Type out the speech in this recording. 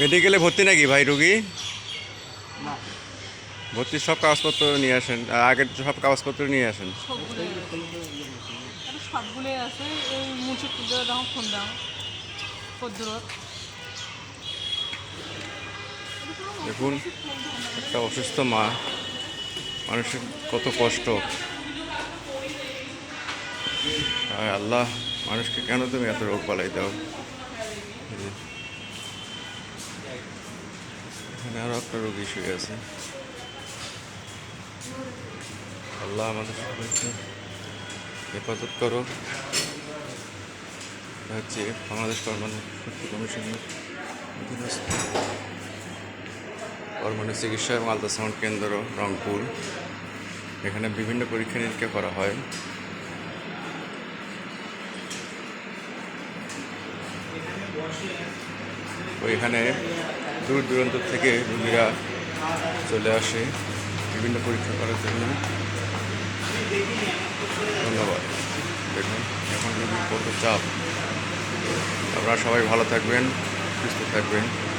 মেডিকেলে ভর্তি নাকি ভাই রুগী? ভর্তির সব কাগজপত্র নিয়ে আসেন আগের সব কাগজপত্র নিয়ে আসেন। দেখুন, একটা অসুস্থ মা, মানুষের কত কষ্ট। আল্লাহ। মানুষকে কেন তুমি এত রোগ বালাই দাও? এখানে আরও একটা রোগী শুয়ে আছে। আল্লাহ আমাদের সকলকে হেফাজত করো। হচ্ছে বাংলাদেশ পারমানেন্ট শক্তি কমিশনের অধীনস্থ হরমোনের চিকিৎসা এবং আলট্রাসাউন্ড কেন্দ্র রংপুর। এখানে বিভিন্ন পরীক্ষা নিরীক্ষা করা হয়। তো এখানে দূর দূরান্ত থেকে রোগীরা চলে আসে। বিভিন্ন পরীক্ষা করার জন্য। ধন্যবাদ। দেখুন, এখন রোগীর কত চাপ। আপনারা সবাই ভালো থাকবেন, সুস্থ থাকবেন।